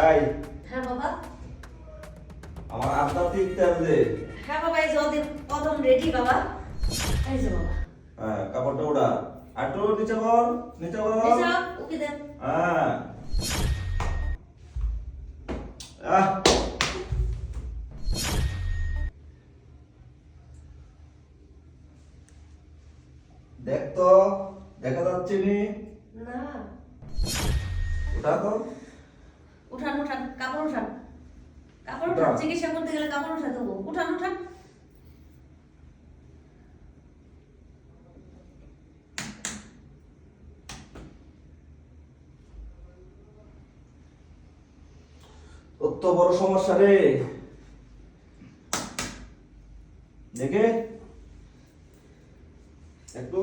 এই। হ্যাঁ বাবা। আমার আধ্যাত্মিক দে হ্যাঁ বাবা এই যে ওদের কদম রেডি বাবা। এই যে বাবা। হ্যাঁ কাপড়টা উড়া। আর একটু নিচে কর নিচে কর এসব ওকে দেন। হ্যাঁ। আহ। দেখ তো দেখা যাচ্ছে না? তোর তো বড় সমস্যা রে। দেখে একটু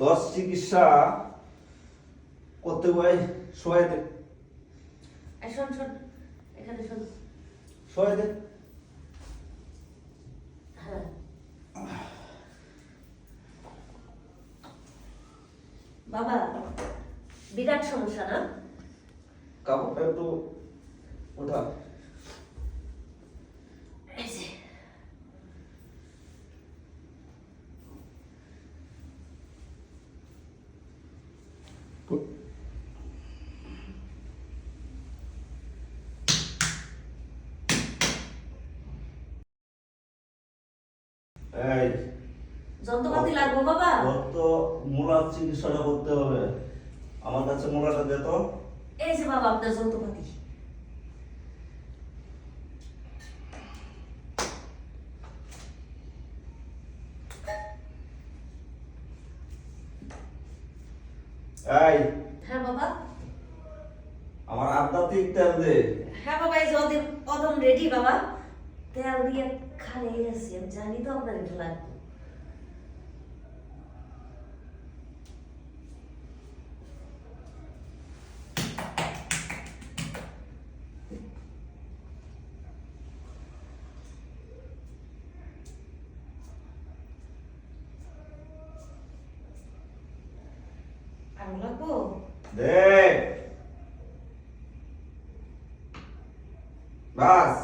তোর চিকিৎসা করতে হয় শোয়াই দে এই শোন শোন এখানে শোন। শোয়াই দে হ্যাঁ। বাবা বিরাট সমস্যা না? কাপড়টা একটু ওঠা এই যে এই যন্ত্রপাতি লাগবো বাবা। তো মূলার চিকিৎসাটা করতে হবে আমার কাছে মূলাটা দে তো। এই যে বাবা আপনার যন্ত্রপাতি। এই হ্যাঁ বাবা। আমার আধ্যাত্মিক তেল দে। হ্যাঁ বাবা এই যে অদম রেডি বাবা। তেল দিয়ে খালে গেছি আমি জানি তো আপনার এটা লাগবে আরও লাগবো দে বাস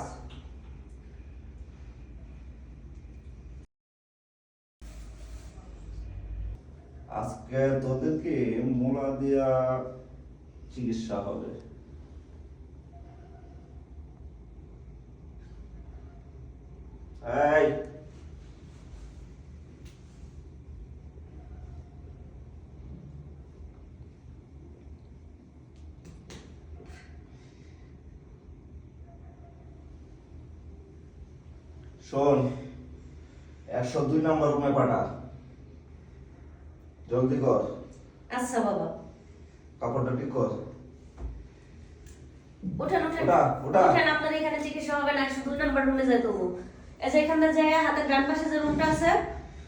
আজকে তোদেরকে মূলা দিয়া চিকিৎসা হবে। এই। শোন একশো দুই নম্বর রুমে পাঠা। জলদি কর। আচ্ছা বাবা। কাপড়টা ঠিক কর। ওঠেন ওঠেন ওঠা, ওঠা। ওঠেন আপনার এখানে চিকিৎসা হবে না একশো দুই নাম্বার রুমে যাই তবু। এই যে এখানে যে হাতের ডান পাশে যে রুমটা আছে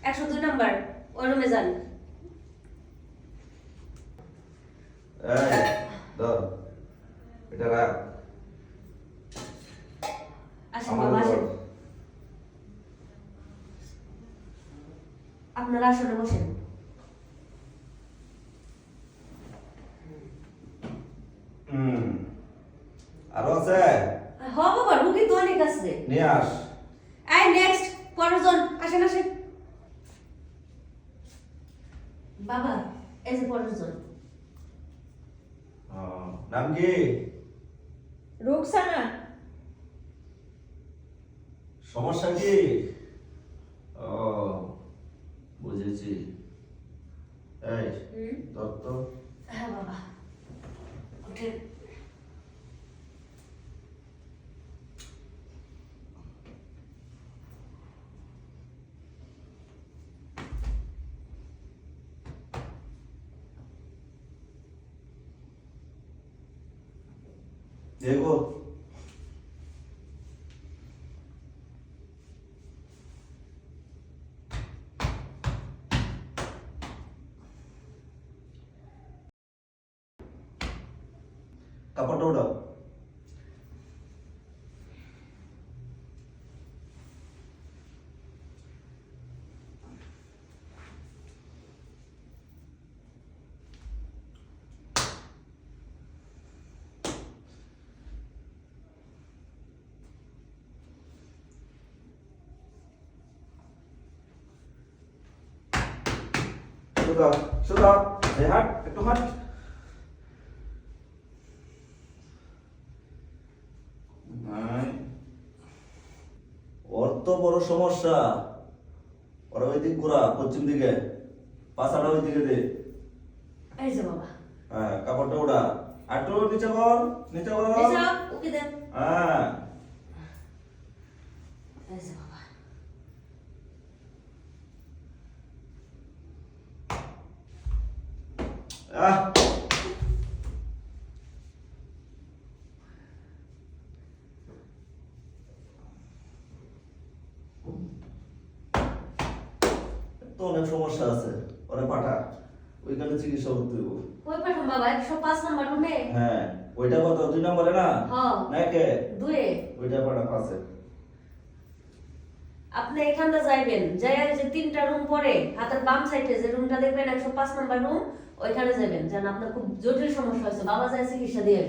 একশো দুই নাম্বার ওই রুমে যান। এই ধর এটা রাখ। আসেন বাবা আসেন। আপনারা আসলে বসেন। হুম। আরও আছে? হ বাবা রুগী তো অনেক আছে। নিয়ে আস। আই নেক্সট পরজন আসেন আসেন। বাবা এই যে পরজন ও, নাম কি? রুকসানা। সমস্যা কি? ও বুঝেছি। এই হুম। ধর তো হ্যাঁ বাবা ওঠেন দেখো কাপড়টা উঠাও সোজা সোজা এই হাট একটু হাট নাই। ওর তো বড় সমস্যা। ওরা ওই দিক ঘোরা পশ্চিম দিকে। পাশাটা ওই দিকে দে। এই যে বাবা। হ্যাঁ কাপড়টা ওড়া আর একটু নিচে কর নিচে কর ওকে হ্যাঁ এই যে বাবা আহ তো অনেক সমস্যা আছে। ওরা পাঠা ওইখানে চিকিৎসা করতে কই পাঠাম বাবা? একশো পাঁচ নাম্বার রুমে? হ্যাঁ ওইটা কত? দুই নম্বরে না? হ্যাঁ। না কে? ওইটা পাঠা পাশে। আপনি এখানটা যাইবেন যাই যে তিনটা রুম পরে হাতের বাম সাইডে যে রুমটা দেখবেন একশো পাঁচ নাম্বার রুম ওইখানে যাবেন যেন আপনার খুব জটিল সমস্যা হয়েছে। বাবা যায় চিকিৎসা দিয়ে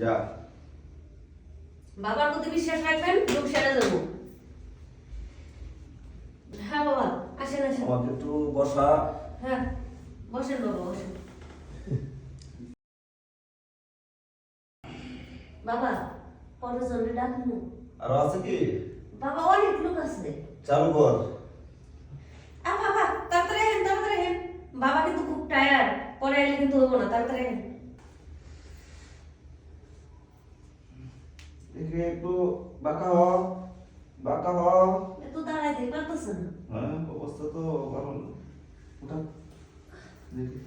যা। বাবার প্রতি বিশ্বাস রাখবেন লোক সেরে দেবো হ্যাঁ বাবা আসেন আসেন। আমাকে একটু বসা। হ্যাঁ বসেন বাবা বসেন। বাবা আর আছে কি? বাবা অনেক লোক আছে। চালু কর। আ বাবা তাড়াতাড়ি হেন তাড়াতাড়ি হেন বাবা কিন্তু খুব টায়ার্ড পরে এলে কিন্তু হব না তাড়াতাড়ি হেন দেখি একটু বাঁকা হ বাঁকা হ। এত দাঁড়াইতে পারতেছে না। হ্যাঁ অবস্থা তো ভালো না। উঠা। দেখি।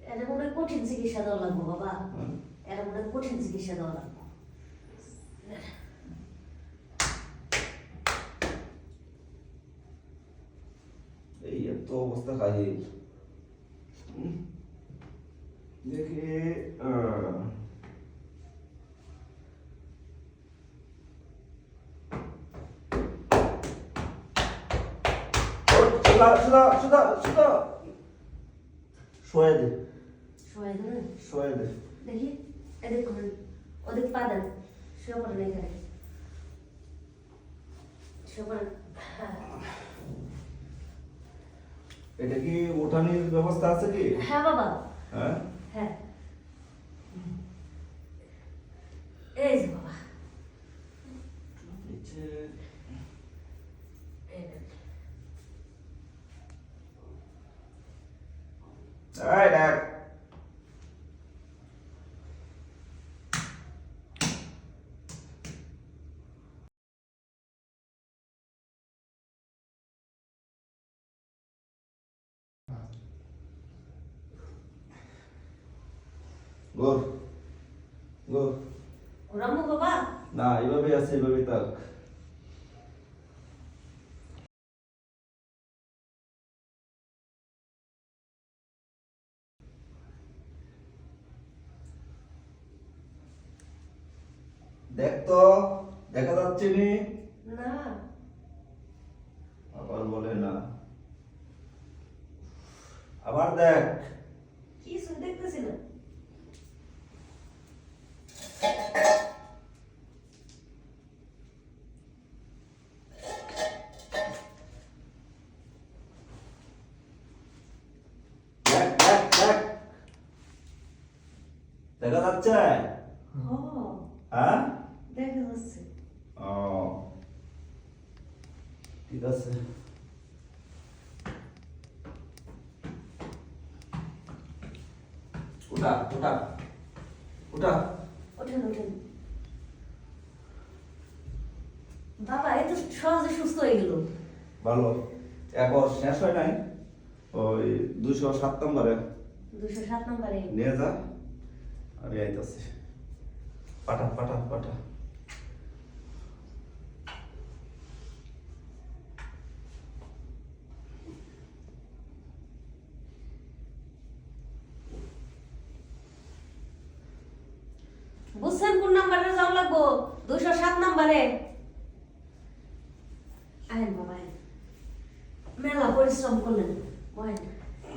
এটা মনে কঠিন চিকিৎসা দেওয়া লাগবো বাবা। হ্যাঁ। এটা মনে কঠিন চিকিৎসা দেওয়া লাগবো। এই এত অবস্থা হুম। দেখি শোয়ে দে। সবাই ধরেন শোয়ে দে। দেখি এদিক করেন ওদিক পা দেন। শুয়ে পড়েন এখানে। শুয়ে পড়েন হ্যাঁ। এটা কি ওঠানির ব্যবস্থা আছে কি? হ্যাঁ বাবা। হ্যাঁ? হ্যাঁ এই যে বাবা নিচে এই নেন। এই দেখ গোর গোর ঘোরামো বাবা? না এইভাবে আছে এইভাবে থাক। দেখ তো দেখা যাচ্ছে নি? না। আবার বলে না। আবার দেখ। কিছু দেখতেছি না? দেখা যাচ্ছে ও হ্যাঁ? দেখা যাচ্ছে ও ঠিক আছে। উঠা উঠা উঠা। ওঠেন ওঠেন। বাবা এত সহজে সুস্থ হয়ে গেল। ভালো। একবার শেষ হয় নাই? ওই দুশো সাত নম্বরে। দুশো সাত নম্বরে। নিয়ে যা। আরে পাটা পাটা পাটা বুঝছেন কোন নাম্বারে যাওয়া লাগবো? দুশো সাত নাম্বারে।